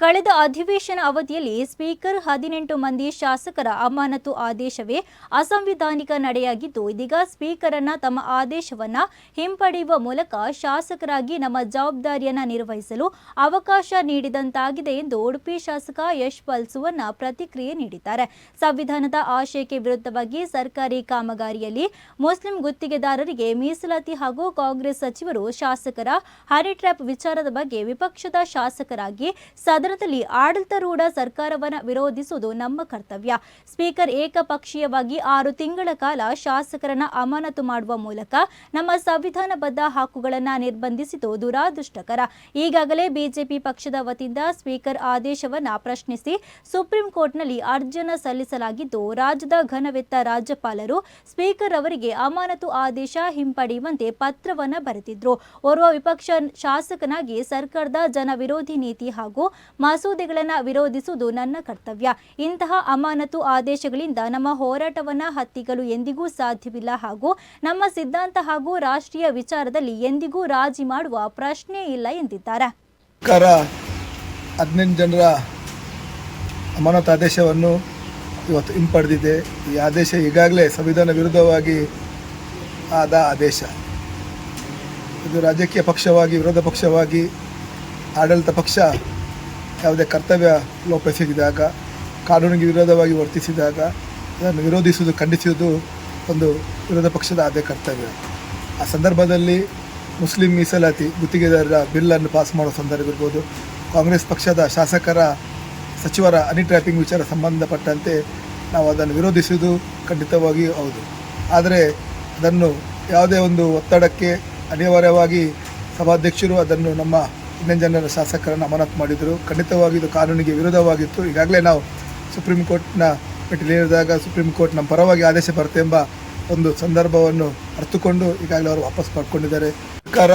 ಕಳೆದ ಅಧಿವೇಶನ ಅವಧಿಯಲ್ಲಿ ಸ್ಪೀಕರ್ ಹದಿನೆಂಟು ಮಂದಿ ಶಾಸಕರ ಅಮಾನತು ಆದೇಶವೇ ಅಸಂವಿಧಾನಿಕ ನಡೆಯಾಗಿದ್ದು, ಇದೀಗ ಸ್ಪೀಕರನ್ನ ತಮ್ಮ ಆದೇಶವನ್ನ ಹಿಂಪಡೆಯುವ ಮೂಲಕ ಶಾಸಕರಾಗಿ ನಮ್ಮ ಜವಾಬ್ದಾರಿಯನ್ನ ನಿರ್ವಹಿಸಲು ಅವಕಾಶ ನೀಡಿದಂತಾಗಿದೆ ಎಂದು ಉಡುಪಿ ಶಾಸಕ ಯಶ್ ಸುವರ್ಣ ಪ್ರತಿಕ್ರಿಯೆ ನೀಡಿದ್ದಾರೆ. ಸಂವಿಧಾನದ ಆಶಯಕ್ಕೆ ವಿರುದ್ಧವಾಗಿ ಸರ್ಕಾರಿ ಕಾಮಗಾರಿಯಲ್ಲಿ ಮುಸ್ಲಿಂ ಗುತ್ತಿಗೆದಾರರಿಗೆ ಮೀಸಲಾತಿ ಹಾಗೂ ಕಾಂಗ್ರೆಸ್ ಸಚಿವರು ಶಾಸಕರ ಹನಿ ಟ್ರ್ಯಾಪ್ ವಿಚಾರದ ಬಗ್ಗೆ ವಿಪಕ್ಷದ ಶಾಸಕರಾಗಿ ಸದನದಲ್ಲಿ ಆಡಳಿತಾರೂಢ ಸರ್ಕಾರವನ್ನು ವಿರೋಧಿಸುವುದು ನಮ್ಮ ಕರ್ತವ್ಯ. ಸ್ಪೀಕರ್ ಏಕಪಕ್ಷೀಯವಾಗಿ ಆರು ತಿಂಗಳ ಕಾಲ ಶಾಸಕರನ್ನ ಅಮಾನತು ಮಾಡುವ ಮೂಲಕ ನಮ್ಮ ಸಂವಿಧಾನಬದ್ಧ ಹಕ್ಕುಗಳನ್ನು ನಿರ್ಬಂಧಿಸಿದ್ದು ದುರಾದೃಷ್ಟಕರ. ಈಗಾಗಲೇ ಬಿಜೆಪಿ ಪಕ್ಷದ ವತಿಯಿಂದ ಸ್ಪೀಕರ್ ಆದೇಶವನ್ನ ಪ್ರಶ್ನಿಸಿ ಸುಪ್ರೀಂ ಕೋರ್ಟ್ನಲ್ಲಿ ಅರ್ಜಿಯನ್ನು ಸಲ್ಲಿಸಲಾಗಿದ್ದು, ರಾಜ್ಯದ ಘನವೆತ್ತ ರಾಜ್ಯಪಾಲರು ಸ್ಪೀಕರ್ ಅವರಿಗೆ ಅಮಾನತು ಆದೇಶ ಹಿಂಪಡೆಯುವಂತೆ ಪತ್ರವನ್ನು ಬರೆದಿದ್ರು. ಓರ್ವ ವಿಪಕ್ಷ ಶಾಸಕನಾಗಿ ಸರ್ಕಾರದ ಜನವಿರೋಧಿ ನೀತಿ ಹಾಗೂ ಮಸೂದೆಗಳನ್ನು ವಿರೋಧಿಸುವುದು ನನ್ನ ಕರ್ತವ್ಯ. ಇಂತಹ ಅಮಾನತು ಆದೇಶಗಳಿಂದ ನಮ್ಮ ಹೋರಾಟವನ್ನ ಹತ್ತಿಕ್ಕಲು ಎಂದಿಗೂ ಸಾಧ್ಯವಿಲ್ಲ ಹಾಗೂ ನಮ್ಮ ಸಿದ್ಧಾಂತ ಹಾಗೂ ರಾಷ್ಟ್ರೀಯ ವಿಚಾರದಲ್ಲಿ ಎಂದಿಗೂ ರಾಜಿ ಮಾಡುವ ಪ್ರಶ್ನೆ ಇಲ್ಲ ಎಂದಿದ್ದಾರೆ. ಹದಿನೆಂಟು ಜನರ ಅಮಾನತು ಆದೇಶವನ್ನು ಇವತ್ತು ಹಿಂಪಡೆದಿದೆ. ಈ ಆದೇಶ ಈಗಾಗಲೇ ಸಂವಿಧಾನ ವಿರುದ್ಧವಾಗಿ ಆದ ಆದೇಶ. ಇದು ರಾಜಕೀಯ ಪಕ್ಷವಾಗಿ, ವಿರೋಧ ಪಕ್ಷವಾಗಿ, ಆಡಳಿತ ಪಕ್ಷ ಯಾವುದೇ ಕರ್ತವ್ಯ ಲೋಪಿಸಿದಾಗ, ಕಾನೂನಿಗೆ ವಿರೋಧವಾಗಿ ವರ್ತಿಸಿದಾಗ, ಅದನ್ನು ವಿರೋಧಿಸುವುದು, ಖಂಡಿಸುವುದು ಒಂದು ವಿರೋಧ ಪಕ್ಷದ ಆದ್ಯ ಕರ್ತವ್ಯ. ಆ ಸಂದರ್ಭದಲ್ಲಿ ಮುಸ್ಲಿಂ ಮೀಸಲಾತಿ, ಗುತ್ತಿಗೆದಾರರ ಬಿಲ್ಲನ್ನು ಪಾಸ್ ಮಾಡೋ ಸಂದರ್ಭ ಇರ್ಬೋದು, ಕಾಂಗ್ರೆಸ್ ಪಕ್ಷದ ಶಾಸಕರ, ಸಚಿವರ ಹನಿ ಟ್ರ್ಯಾಪಿಂಗ್ ವಿಚಾರ ಸಂಬಂಧಪಟ್ಟಂತೆ ನಾವು ಅದನ್ನು ವಿರೋಧಿಸುವುದು ಖಂಡಿತವಾಗಿಯೂ ಹೌದು. ಆದರೆ ಅದನ್ನು ಯಾವುದೇ ಒಂದು ಒತ್ತಡಕ್ಕೆ ಅನಿವಾರ್ಯವಾಗಿ ಸಭಾಧ್ಯಕ್ಷರು ಅದನ್ನು ನಮ್ಮ ಇನ್ನೊಂದು ಜನರ ಶಾಸಕರನ್ನು ಅಮಾನತು ಮಾಡಿದರು. ಖಂಡಿತವಾಗಿ ಇದು ಕಾನೂನಿಗೆ ವಿರೋಧವಾಗಿತ್ತು ಈಗಾಗಲೇ ನಾವು ಸುಪ್ರೀಂ ಕೋರ್ಟ್ನ ಮೆಟ್ಟಿಲೇರಿದಾಗ ಸುಪ್ರೀಂ ಕೋರ್ಟ್ ನಮ್ಮ ಪರವಾಗಿ ಆದೇಶ ಬರುತ್ತೆ ಎಂಬ ಒಂದು ಸಂದರ್ಭವನ್ನು ಅರ್ಥಕೊಂಡು ಈಗಾಗಲೇ ಅವರು ವಾಪಸ್ ಪಡ್ಕೊಂಡಿದ್ದಾರೆ. ಸರ್ಕಾರ